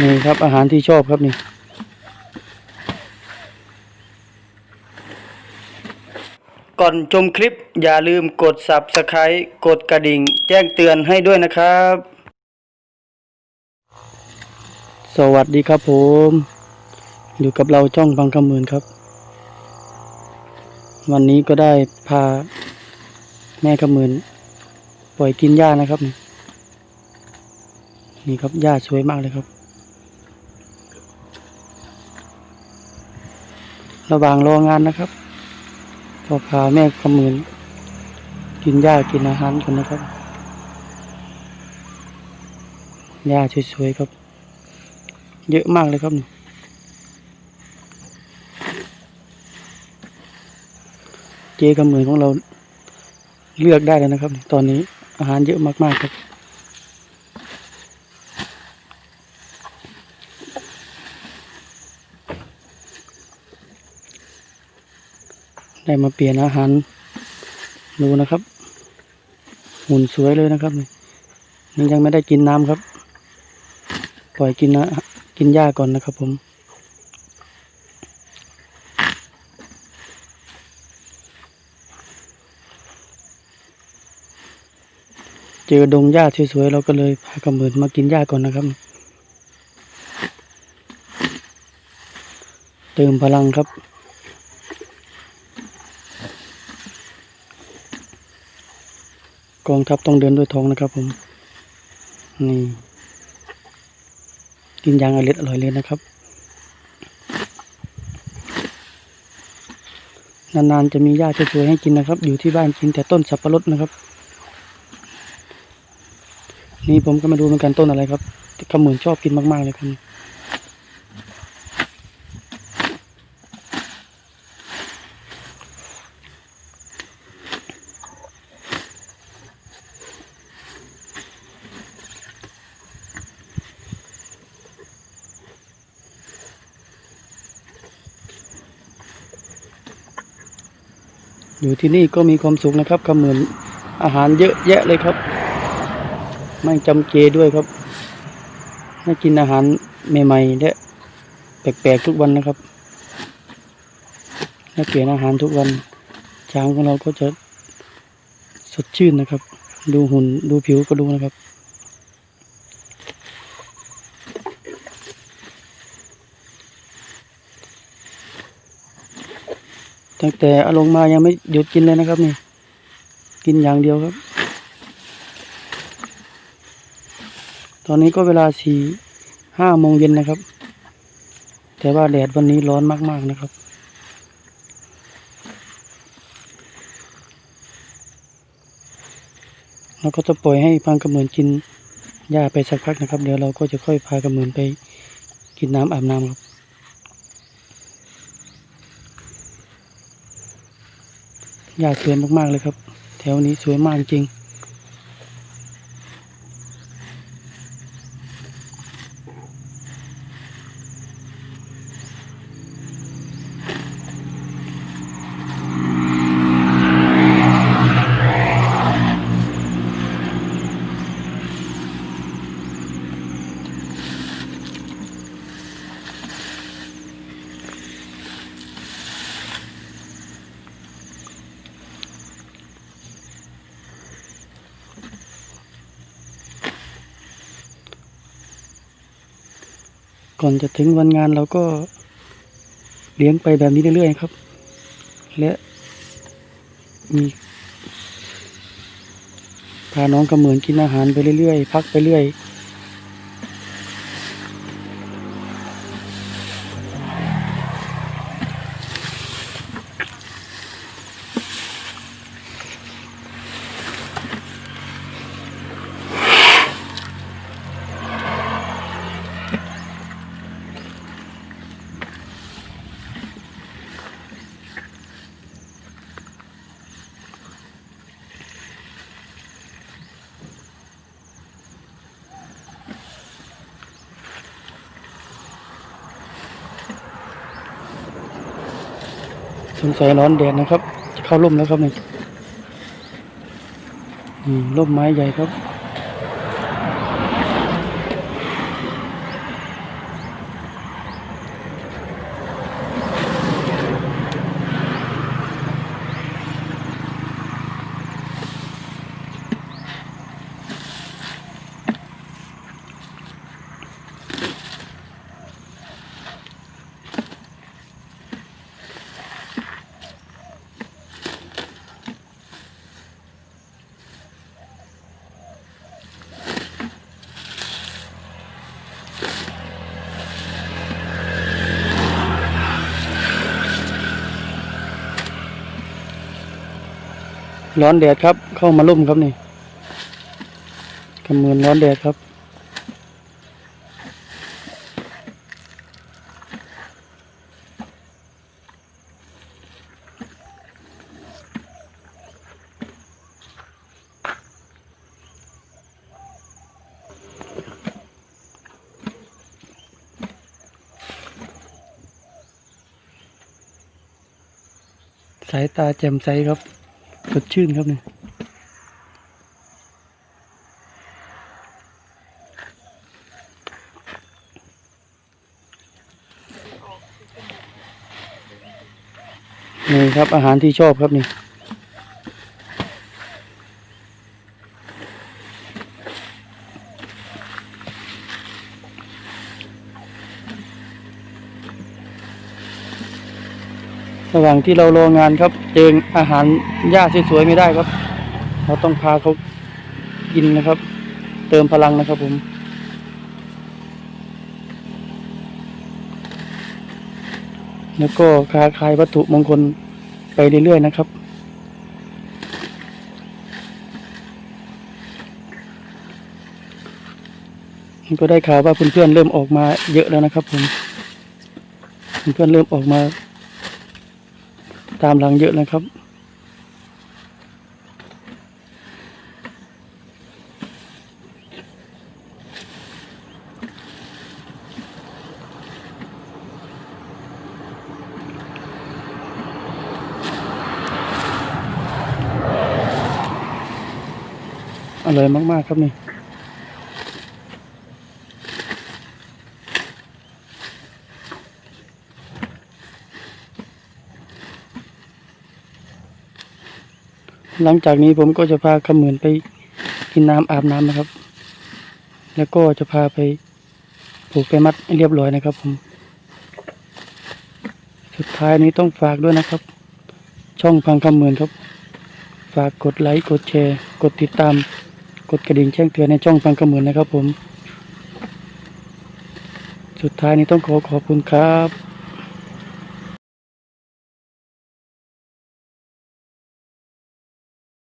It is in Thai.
นี่ครับอาหารที่ชอบครับนี่ ก่อนชมคลิปอย่าลืมกด Subscribe กดกระดิ่ง แจ้งเตือนให้ด้วยนะครับ สวัสดีครับผม อยู่กับเราจ้องบางคำหมื่นครับ วันนี้ก็ได้พาแม่คำหมื่นปล่อยกินหญ้านะครับนี่นี่ครับหญ้าสวยมากเลยครับ ระหว่างรองานนะครับก็พาแม่ขมืนกินหญ้ากินอาหารกันนะครับหญ้าสวยๆครับ เยอะมากเลยครับนี่เจขมืนของเราเลือกได้เลยนะครับ ตอนนี้อาหารเยอะมากๆครับ ได้มาเปลี่ยนอาหารดูนะครับ หุ่นสวยเลยนะครับนี่ยังไม่ได้กินน้ำครับ ปล่อยกินนะกินหญ้าก่อนนะครับ ผมเจอดงหญ้าสวยๆเราก็เลยพากระเหมินมากินหญ้าก่อนนะครับ เติมพลังครับ กองทัพต้องเดินด้วยท้องนะครับผม นี่กินยางอร่อยอร่อยเลยนะครับ นานๆจะมีหญ้าสวยๆให้กินนะครับ อยู่ที่บ้านกินแต่ต้นสับปะรดนะครับ นี่ผมก็มาดูเหมือนกันต้นอะไรครับขมือนชอบกินมากๆเลยครับ อยู่ที่นี่ก็มีความสุขนะครับขมือนอาหารเยอะแยะเลยครับ ไม่จำเจด้วยครับให้กินอาหารใหม่ๆและแปลกๆทุกวันนะครับและเปลี่ยนอาหารทุกวันช้างของเราก็จะสดชื่นนะครับ ดูหุ่นดูผิวก็ดูนะครับ ตั้งแต่เอาลงมายังไม่หยุดกินเลยนะครับนี่ กินอย่างเดียวครับ ตอนนี้ก็เวลาสี่ห้าโมงเย็นนะครับ แต่ว่าแดดวันนี้ร้อนมาก ๆนะครับ เราก็จะปล่อยให้พังกระเหมือนกินหญ้าไปสักพักนะครับ เดี๋ยวเราก็จะค่อยพากระเหมือนไปกินน้ำอาบน้ำครับ หญ้าสวยมากๆเลยครับ แถวนี้สวยมากจริง ก่อนจะถึงวันงานเราก็เลี้ยงไปแบบนี้เรื่อยๆครับ และมีพาน้องกระเหมือนกินอาหารไปเรื่อยๆ พักไปเรื่อย สงสัยร้อนแดดนะครับ จะเข้าร่มแล้วครับนี่ร่มไม้ใหญ่ครับ ร้อนแดดครับ เข้ามาลุ่มครับนี่กำมือนร้อนแดดครับ สายตาแจ่มใสครับ สดชื่นครับนี่นี่ครับอาหารที่ชอบครับนี่ ระหว่างที่เรารองานครับ เจออาหารหญ้าสวยๆไม่ได้ครับ เราต้องพาเขากินนะครับ เติมพลังนะครับผมแล้วก็คาขายวัตถุมงคลไปเรื่อยๆนะครับ ก็ได้ข่าวว่าเพื่อนๆเริ่มออกมาเยอะแล้วนะครับผมเพื่อนๆเริ่มออกมา ตามหลังเยอะนะครับ อร่อยมาก ๆ ครับนี่ หลังจากนี้ผมก็จะพาขมือนไปกินน้ำอาบน้ำนะครับ แล้วก็จะพาไปผูกไปมัดเรียบร้อยนะครับ ผม สุดท้ายนี้ต้องฝากด้วยนะครับ ช่องพังคำเหมือนครับ ฝากกดไลค์กดแชร์ กดติดตาม กดกระดิ่งแจ้งเตือนในช่องพังคำเหมือนนะครับ ผม สุดท้ายนี้ต้องขอขอบคุณครับ